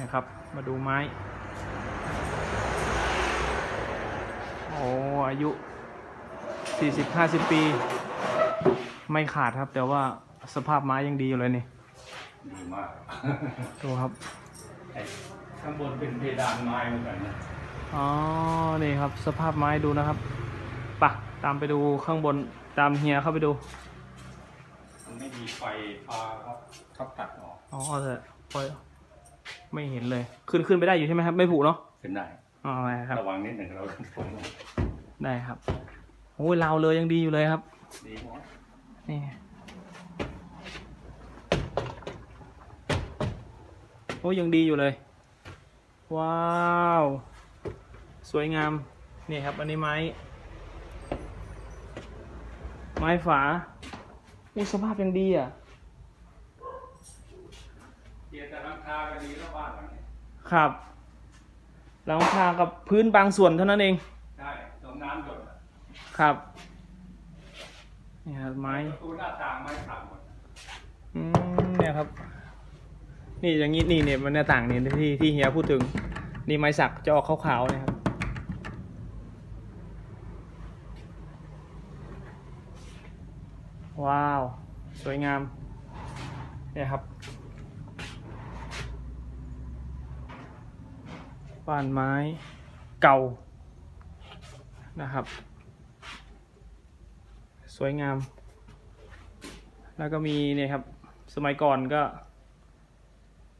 นะครับ มาดูไม้ โอ้อายุ 40-50 ปี ไม่ขาดครับ แต่ว่าสภาพไม้ยังดีอยู่เลยนี่ ดีมากดูครับ ไอ้ข้างบนเป็นเพดานไม้เหมือนกันนะอ๋อ นี่ครับ สภาพไม้ดูนะครับปะตามไปดูข้างบนตามเฮียเข้าไปดู มันไม่มีไฟฟ้าครับเขาตัดออก อ๋อแต่ปล่อย ไม่เห็นเลย ขึ้นขึ้นไปได้อยู่ใช่ไหมครับ ไม่ผุเนาะขึ้นได้อ๋อได้ครับระวังนิดหนึ่งเราฝนได้ครับโอ้ยราวเลยยังดีอยู่เลยครับดีหมดนี่โอ้ยยังดีอยู่เลย ว้าว สวยงาม นี่ครับ อันนี้ไม้ ไม้ฝาอู้สภาพยังดีอะ เกียร์แต่ราคาก็ดีแล้วบ้านหลังนี้ครับหลังคากับพื้นบางส่วนเท่านั้นเอง ใช่ตรงน้ำหยดอะครับนี่ครับไม้ประตูหน้าต่างไม้ขาวหมดอืมเนี่ยครับ นี่อย่างนี้นี่เนี่ยมันหน้าต่างนี่ที่ที่เฮียพูดถึง นี่ไม้สักจะออกขาวๆนะครับ ว้าว สวยงาม เนี่ยครับ บ้านไม้เก่านะครับ สวยงาม แล้วก็มีเนี่ยครับสมัยก่อนก็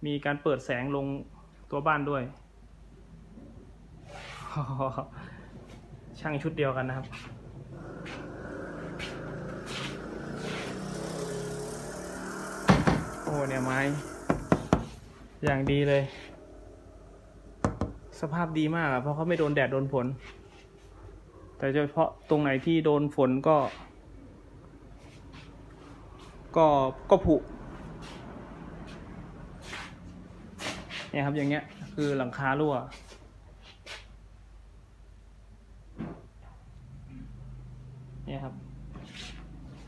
มีการเปิดแสงลงตัวบ้านด้วย ช่างชุดเดียวกันนะครับโอ้เนี่ยไม้ อย่างดีเลย สภาพดีมากอะเพราะเขาไม่โดนแดดโดนฝน แต่เฉพาะตรงไหนที่โดนฝนก็ ก็ก็ผุเนี่ยครับอย่างเงี้ย คือหลังคารั่วเนี่ยครับ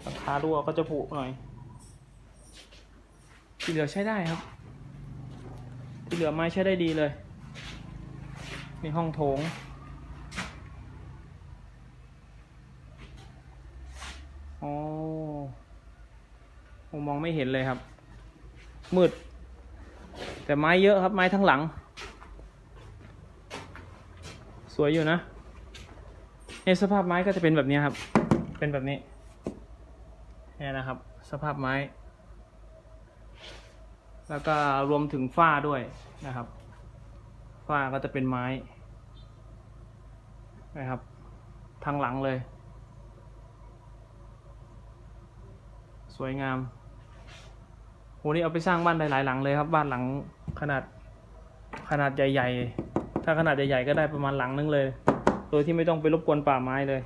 หลังคารั่วก็จะผุหน่อย ที่เหลือใช้ได้ครับ ที่เหลือไม้ใช้ได้ดีเลย นี่ห้องโถงอ๋อผมมองไม่เห็นเลยครับ มืด แต่ไม้เยอะครับ ไม้ทั้งหลัง สวยอยู่นะเนี่ยสภาพไม้ก็จะเป็นแบบนี้ครับ เป็นแบบนี้นี่นะครับ สภาพไม้ แล้วก็รวมถึงฝ้าด้วยนะครับ ฝ้าก็จะเป็นไม้ นะครับ ทางหลังเลย สวยงามโหนี่เอาไปสร้างบ้านได้หลายหลังเลยครับ บ้านหลังขนาดขนาดใหญ่ ๆ ถ้าขนาดใหญ่ ๆ ก็ได้ประมาณหลังนึงเลย โดยที่ไม่ต้องไปรบกวนป่าไม้เลย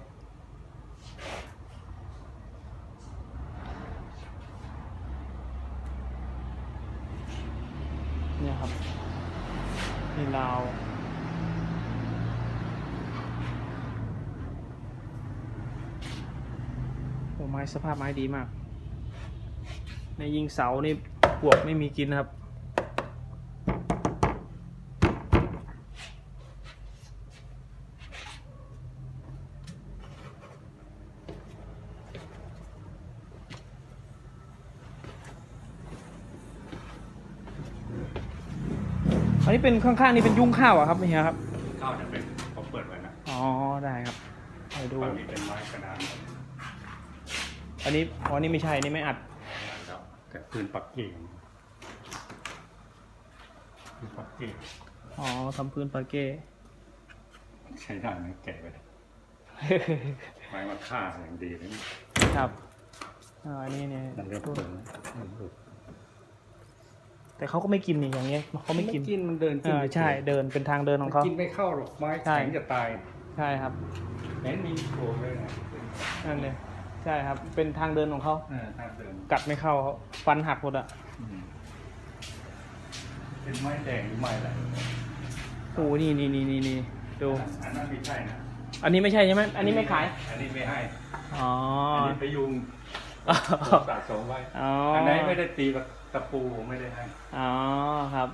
เนี่ยครับนี่ลาว โอ้ ไม้สภาพไม้ดีมาก ในยิงเสานี่ปวกไม่มีกินนะครับอันนี้เป็นข้างๆนี่เป็นยุ้งข้าวอะครับเฮียครับข้าวจะเป็นเขาเปิดไว้นะอ๋อได้ครับไปดูฝั่งนี้เป็นไม้กระดาน อันนี้อ๋อนี่ไม่ใช่นี่ไม่อัดแล้วแต่พื้นปักกิ่งพื้นปักกิ่งอ๋อทำพื้นปาเก้ใช้ได้ไหมแกะไปเลยไม้มาฆ่าอย่างดีเลยนี่ครับอ่าอันนี้เนี่ยมันเรียบเปิดนะมันหลุดแต่เขาก็ไม่กินนี่อย่างเงี้ยเขาไม่กินกินมันเดินเออใช่เดินเป็นทางเดินของเขากินไม่เข้าหรอกไม้ใช่แข็งจะตายใช่ครับเห็นมีโผล่เลยนะนั่นเลย ใช่ครับ เป็นทางเดินของเขาเออทางเดินกัดไม่เข้าเขาฟันหักหมดอะอืมเป็นไม้แดงหรือไม้อะไรโอ้นี่นี่นี่นี่นี่ดู อันนั้นไม่ใช่นะอันนี้ไม่ใช่ใช่ไหมอันนี้ไม่ขาย อันนี้ไม่ให้อ๋อ อันนี้ไปยุงสะสมไว้อ๋ออั อันไหนไม่ได้ตีแบบตะปูผมไม่ได้ให้อ๋อครับ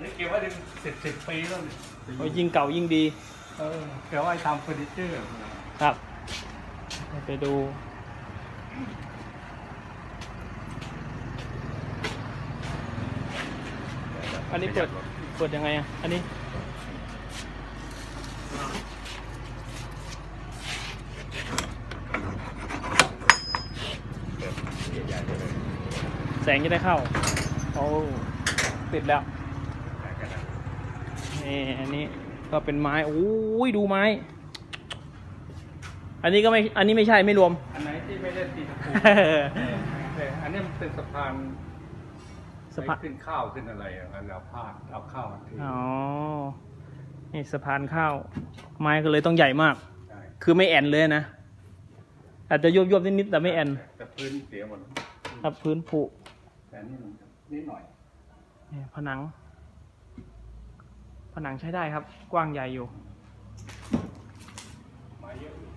นี่เก็บไว้ถึงสิบสิบปีแล้วเนี่ยโอ้ยยิ่งเก่ายิ่งดี เออเก็บไว้ทำเฟอร์นิเจอร์ครับ ไปดู อันนี้เปิดเปิดยังไงอะ อันนี้ใหญ่ๆเลยแสงจะได้เข้า โอ้ ติดแล้ว นี่ อันนี้ ก็เป็นไม้โอ้ยดูไม้ อันนี้ก็ไม่ อันนี้ไม่ใช่ไม่รวม อันไหนที่ไม่ได้ตีตะปูเนี่ยอันนี้มันเป็นสะพานสะพานไว้ขึ้นข้าวขึ้นอะไรอะเราพาดเอาข้าวมาทีอ๋อ นี่สะพานข้าว ไม้ก็เลยต้องใหญ่มากใช่คือไม่แอนเลยนะ อาจจะยวบๆนิดๆแต่ไม่แอนแต่พื้นเสียหมดครับพื้นผุแต่นี่มันนิดหน่อยนี่ผนัง ผนังใช้ได้ครับ กว้างใหญ่อยู่ไม้เยอะอยู่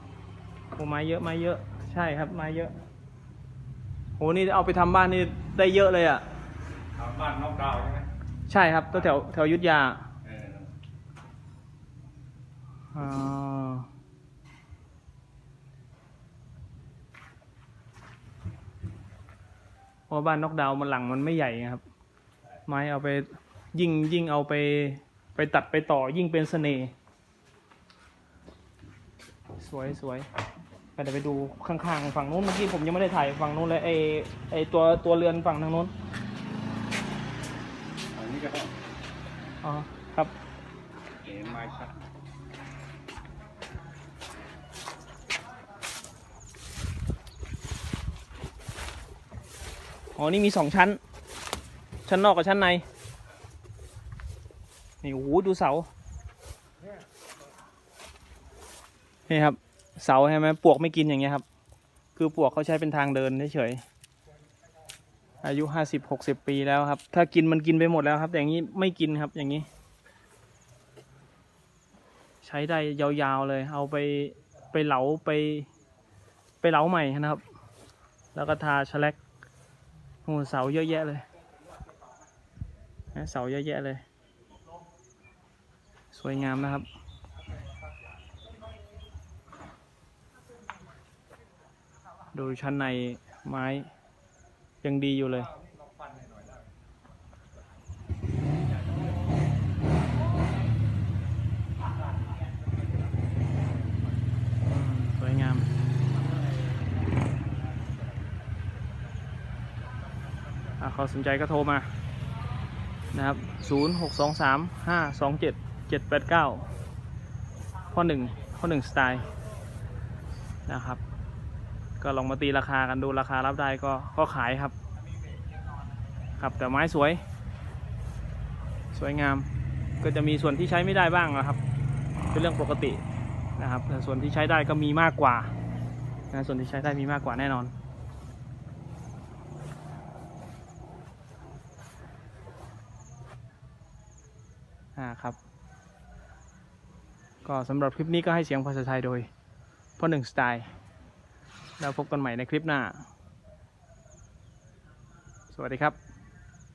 โอ้ไม้เยอะไม้เยอะ ใช่ครับไม้เยอะโหนี่เอาไปทำบ้านนี่ได้เยอะเลยอะทำบ้านนอกดาวน์ใช่ไหมใช่ครับตั้งแถวแถวอยุทธยาเอออ่าเพราะบ้านนอกดาวน์มันหลังมันไม่ใหญ่ไงครับ ไม้เอาไปยิ่งยิ่งเอาไป ไปตัดไปต่อยิ่งเป็นเสน่ห์สวยสวยไปเดี๋ยวไปดูข้างๆฝั่งนู้นเมื่อกี้ผมยังไม่ได้ถ่ายฝั่งนู้นเลยไอไอตัวตัวเรือนฝั่งทางนู้นอันนี้ก็ต้อ๋อครับเห็นไม้ชัดอ๋อนี่มีสองชั้น ชั้นนอกกับชั้นใน นี่โอ้โหดูเสา นี่ครับ เสาใช่ไหมปลวกไม่กินอย่างเงี้ยครับ คือปลวกเขาใช้เป็นทางเดินเฉยอายุห้าสิบหกสิบปีแล้วครับ ถ้ากินมันกินไปหมดแล้วครับ แต่อย่างนี้ไม่กินครับอย่างนี้ ใช้ได้ยาวๆเลย เอาไปไปเหลาไป ไปเหลาใหม่นะครับ แล้วก็ทาแฉลกโอ้โหเสาเยอะแยะเลยเสาเยอะแยะเลย สวยงามนะครับ ดูชั้นในไม้ยังดีอยู่เลยสวยงามอะขอสนใจก็โทรมานะครับ 0 6 2 3 5 2 7 7 8 9ข้อหนึ่งข้อหนึ่งสไตล์นะครับ ก็ลองมาตีราคากันดูราคารับได้ก็ก็ขายครับ ครับแต่ไม้สวย สวยงาม ก็จะมีส่วนที่ใช้ไม่ได้บ้างนะครับ เป็นเรื่องปกตินะครับแต่ส่วนที่ใช้ได้ก็มีมากกว่านะส่วนที่ใช้ได้มีมากกว่าแน่นอนอ่าครับ ก็สำหรับคลิปนี้ก็ให้เสียงภาษาไทยโดยพ่อหนึ่งสไตล์ แล้วพบกันใหม่ในคลิปหน้า สวัสดีครับ